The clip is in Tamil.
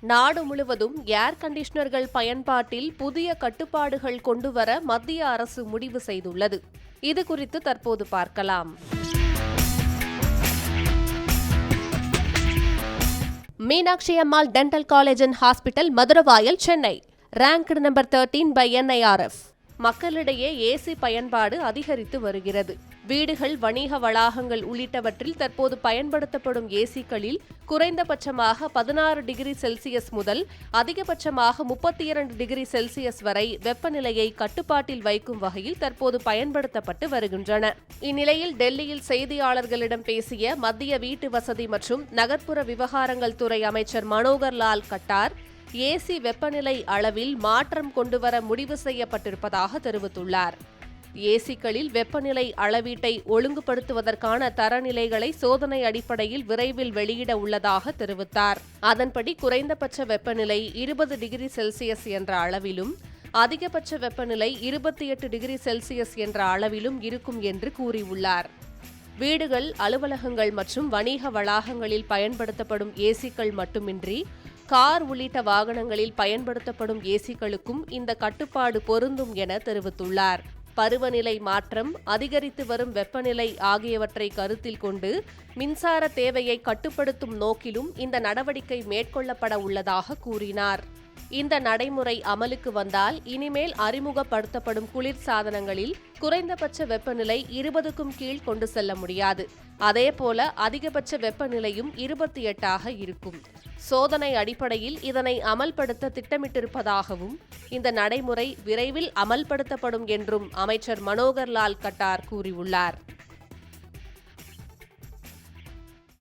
நாடு முழுவதும் ஏர் கண்டிஷனர்கள் பயன்பாட்டில் புதிய கட்டுப்பாடுகள் கொண்டுவர மத்திய அரசு முடிவு செய்துள்ளது. இது குறித்து தற்போது பார்க்கலாம். Meenakshi Ammal dental college and hospital Maduravoyal Chennai. Ranked number thirteen by NIRF மக்களிடையே ஏசி பயன்பாடு அதிகரித்து வருகிறது. வீடுகள் வணிக வளாகங்கள் உள்ளிட்டவற்றில் தற்போது பயன்படுத்தப்படும் ஏசிக்களில் குறைந்தபட்சமாக பதினாறு டிகிரி செல்சியஸ் முதல் அதிகபட்சமாக முப்பத்தி இரண்டு டிகிரி செல்சியஸ் வரை வெப்பநிலையை கட்டுப்பாட்டில் வைக்கும் வகையில் தற்போது பயன்படுத்தப்பட்டு வருகின்றன. இந்நிலையில் டெல்லியில் செய்தியாளர்களிடம் பேசிய மத்திய வீட்டு வசதி மற்றும் நகர்ப்புற விவகாரங்கள் துறை அமைச்சர் மனோகர் லால் கட்டார் ஏசி வெப்பநிலை அளவில் மாற்றம் கொண்டுவர முடிவு செய்யப்பட்டிருப்பதாக தெரிவித்துள்ளார். ஏசிக்களில் வெப்பநிலை அளவீட்டை ஒழுங்குபடுத்துவதற்கான தரநிலைகளை சோதனை அடிப்படையில் விரைவில் வெளியிட உள்ளதாக தெரிவித்தார். அதன்படி குறைந்தபட்ச வெப்பநிலை இருபது டிகிரி செல்சியஸ் என்ற அளவிலும் அதிகபட்ச வெப்பநிலை இருபத்தி எட்டு டிகிரி செல்சியஸ் என்ற அளவிலும் இருக்கும் என்று கூறியுள்ளார். வீடுகள் அலுவலகங்கள் மற்றும் வணிக வளாகங்களில் பயன்படுத்தப்படும் ஏசிக்கள் மட்டுமின்றி கார் உள்ளிட்ட வாகனங்களில் பயன்படுத்தப்படும் ஏசிகளுக்கும் இந்த கட்டுப்பாடு பொருந்தும் என தெரிவித்துள்ளார். பருவநிலை மாற்றம் அதிகரித்து வரும் வெப்பநிலை ஆகியவற்றை கருத்தில் கொண்டு மின்சார தேவையை கட்டுப்படுத்தும் நோக்கிலும் இந்த நடவடிக்கை மேற்கொள்ளப்பட உள்ளதாக கூறினார். இந்த நடைமுறை அமலுக்கு வந்தால் இனிமேல் அறிமுகப்படுத்தப்படும் குளிர் சாதனங்களில் குறைந்தபட்ச வெப்பநிலை இருபதுக்கும் கீழ் கொண்டு செல்ல முடியாது. அதேபோல அதிகபட்ச வெப்பநிலையும் இருபத்தி எட்டாக இருக்கும். சோதனை அடிப்படையில் இதனை அமல்படுத்த திட்டமிட்டிருப்பதாகவும் இந்த நடைமுறை விரைவில் அமல்படுத்தப்படும் என்றும் அமைச்சர் மனோகர் லால் கட்டார் கூறியுள்ளார்.